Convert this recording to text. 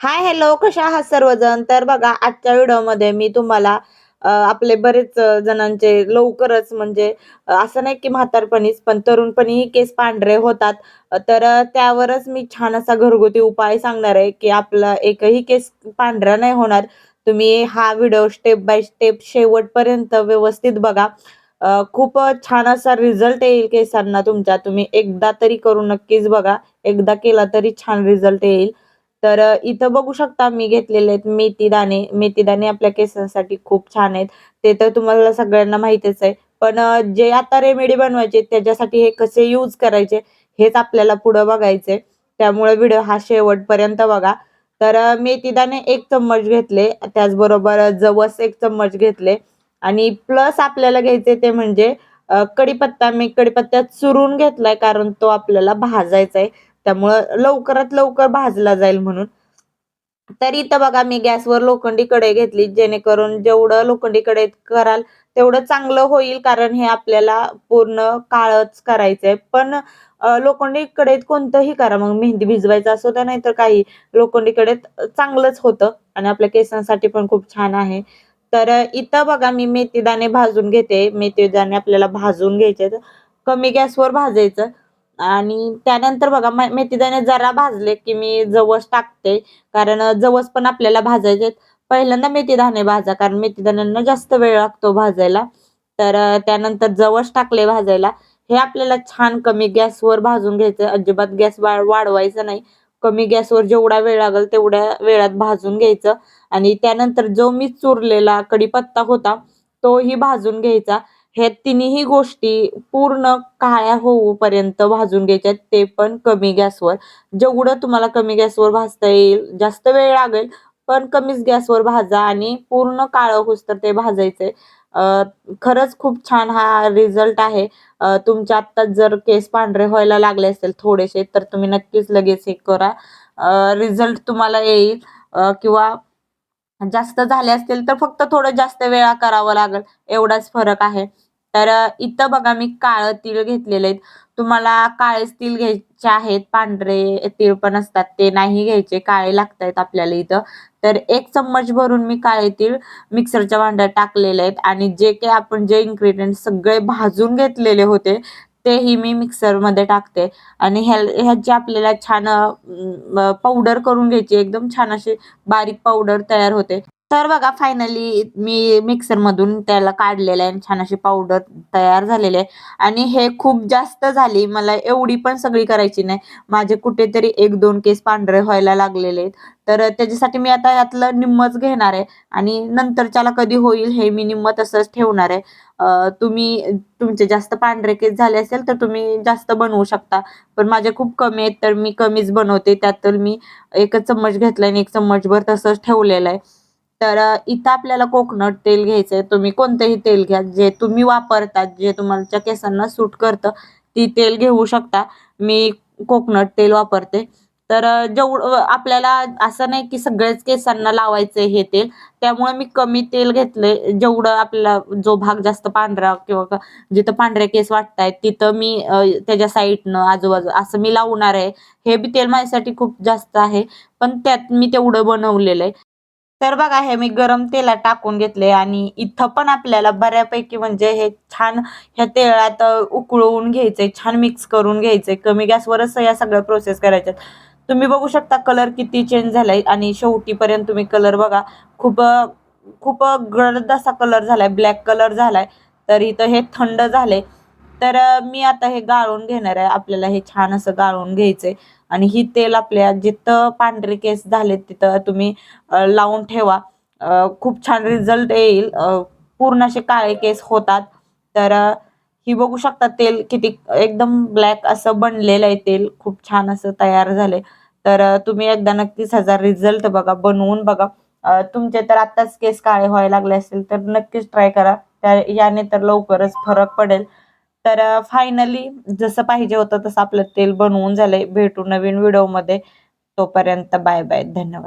Hi hello कशा आहात सर्वजण? तर बघा आजच्या व्हिडिओमध्ये मी तुम्हाला आपले बरेच जणांचे लवकरच म्हणजे असं नाही की म्हातारपणीच पण तरुणपणीही केस पांढरे होतात. तर त्यावरच मी छान असा घरगुती उपाय सांगणार आहे की आपला एकही केस पांढरा नाही होणार. तुम्ही हा व्हिडिओ स्टेप बाय स्टेप शेवटपर्यंत व्यवस्थित बघा. खूप छान असा रिझल्ट येईल केसांना तुमच्या. तुम्ही एकदा तरी करून नक्कीच बघा. एकदा केला तरी छान रिझल्ट येईल. तर इथं बघू शकता मी घेतलेले आहेत मेथी दाणे. मेथी दाणे आपल्या केसांसाठी खूप छान आहेत. ते तर तुम्हाला सगळ्यांना माहितीच आहे. पण जे आता रेमेडी बनवायचे त्याच्यासाठी हे कसे यूज करायचे हेच आपल्याला पुढं बघायचे त्यामुळे व्हिडिओ हा शेवटपर्यंत बघा. तर मेथीदाणे मेथी दाणे एक चम्मच घेतले. त्याचबरोबर जवस एक चम्मच घेतले. आणि प्लस आपल्याला घ्यायचे ते म्हणजे कडीपत्ता मी कडीपत्त्यात चुरून घेतलाय कारण तो आपल्याला भाजायचा आहे त्यामुळं लवकरात लवकर भाजला जाईल म्हणून. तर इथं बघा मी गॅसवर लोखंडी कढई घेतली जेणेकरून जेवढं लोखंडी कढईत कराल तेवढं चांगलं होईल कारण हे आपल्याला पूर्ण काळच करायचंय. पण लोखंडी कढईत कोणतंही करा मग मेहंदी भिजवायचं असो तर नाहीतर काही लोखंडी कढईत चांगलंच होतं आणि आपल्या केसांसाठी पण खूप छान आहे. तर इथं बघा मी मेथी दाणे भाजून घेते. मेथी दाणे आपल्याला भाजून घ्यायचे कमी गॅसवर भाजायचं आणि त्यानंतर बघा मेथीदाणे जरा भाजले, की मी जवस टाकते. कारण जवस पण आपल्याला भाजायचे पहिल्यांदा मेथीदाणे भाजा, कारण मेथीदाण्यांना जास्त वेळ लागतो भाजायला. तर त्यानंतर जवस टाकले भाजायला. हे आपल्याला छान कमी गॅसवर भाजून घ्यायचं. अजिबात गॅस वाढवायचा नाही. कमी गॅसवर जेवढा वेळ लागेल तेवढ्या वेळात भाजून घ्यायचं आणि त्यानंतर जो मी चुरलेला कडीपत्ता होता, तोही भाजून घ्यायचा. ह्या तिन्ही गोष्टी पूर्ण काळ्या होऊपर्यंत भाजून घ्यायच्यात, ते पण कमी गॅसवर. जेवढं तुम्हाला कमी गॅसवर भाजता येईल, जास्त वेळ लागेल, पण कमीच गॅसवर भाजा आणि पूर्ण काळं होस्तर ते भाजायचंय. खरंच खूप छान हा रिझल्ट आहे. तुमच्या आत्ताच जर केस पांढरे व्हायला लागले असेल थोडेसे, तर तुम्ही नक्कीच लगेच हे करा. रिझल्ट तुम्हाला येईल किंवा जास्त झाले असतील तर फक्त थोडं जास्त वेळा करावं लागेल एवढाच फरक आहे. तर इथं बघा मी काळं तीळ घेतलेले आहेत. तुम्हाला काळेच तीळ घ्यायचे आहेत, पांढरे तीळ पण असतात ते नाही घ्यायचे, काळे लागतायत आपल्याला इथं. तर एक चम्मच भरून मी काळे तीळ मिक्सरच्या भांड्यात टाकलेले आहेत आणि जे काही आपण जे इन्ग्रेडियंट सगळे भाजून घेतलेले होते, तेही मी मिक्सरमध्ये टाकते आणि ह्या ह्याची आपल्याला छान पावडर करून घ्यायची एकदम छान अशी बारीक पावडर तयार होते. तर बघा फायनली मी मिक्सरमधून त्याला काढलेलं आहे छान अशी पावडर तयार झालेली आहे आणि हे खूप जास्त झाली. मला एवढी पण सगळी करायची नाही. माझे कुठेतरी 1-2 केस पांढरे व्हायला लागलेले आहेत. तर त्याच्यासाठी मी आता यातलं निम्मच घेणार आहे आणि नंतरच्याला कधी होईल हे मी निम्म तसंच ठेवणार आहे. तुम्ही तुमचे जास्त पांढरे केस झाले असेल तर तुम्ही जास्त बनवू शकता. पण माझे खूप कमी आहेत तर मी कमीच बनवते. त्यात तर मी एकच चम्मच घेतला आणि एक चम्मचभर तसंच ठेवलेलं आहे. तर इथं आपल्याला कोकोनट तेल घ्यायचंय. तुम्ही कोणतंही तेल घ्या, जे तुम्ही वापरता, जे तुमच्या केसांना सूट करतं, ती तेल घेऊ शकता. मी कोकोनट तेल वापरते. तर जेवढं आपल्याला असं नाही की सगळ्याच केसांना लावायचं हे तेल. त्यामुळे मी कमी तेल घेतलंय. जेवढं आपला जो भाग जास्त पांढरा किंवा जिथं पांढरे केस वाटतायत, तिथं मी त्याच्या साईडनं, आजूबाजू असं मी लावणार आहे. हे बी तेल माझ्यासाठी खूप जास्त आहे, पण त्यात मी तेवढं बनवलेलं आहे. तर बघा हे मी गरम तेलात टाकून घेतले आणि इथं पण आपल्याला बऱ्यापैकी म्हणजे हे छान ह्या तेलात उकळवून घ्यायचे छान मिक्स करून घ्यायचे कमी गॅसवरच या सगळ्या प्रोसेस करायच्यात. तुम्ही बघू शकता कलर किती चेंज झालाय आणि शेवटीपर्यंत तुम्ही कलर बघा. खूप खूप गडद असा कलर झालाय, ब्लॅक कलर झालाय. तर इथं हे थंड झालंय. तर मी आता हे गाळून घेणार आहे. आपल्याला हे छान असं गाळून घ्यायचंय आणि ही तेल आपल्या जिथं पांढरे केस झालेत तिथं तुम्ही लावून ठेवा. खूप छान रिझल्ट येईल. पूर्ण असे काळे केस होतात. तर ही बघू शकता तेल किती एकदम ब्लॅक असं बनलेलं आहे तेल. खूप छान असं तयार झाले तर तुम्ही एकदा नक्कीच ह्याचा रिझल्ट बघा, बनवून बघा. तुमचे तर आत्ताच केस काळे व्हायला लागले असतील तर नक्कीच ट्राय करा. त्या याने तर लवकरच फरक पडेल. तर फायनली जसं पाहिजे होतं तसं आपलं तेल बनवून झालंय. भेटू नवीन व्हिडिओमध्ये. तोपर्यंत बाय बाय. धन्यवाद.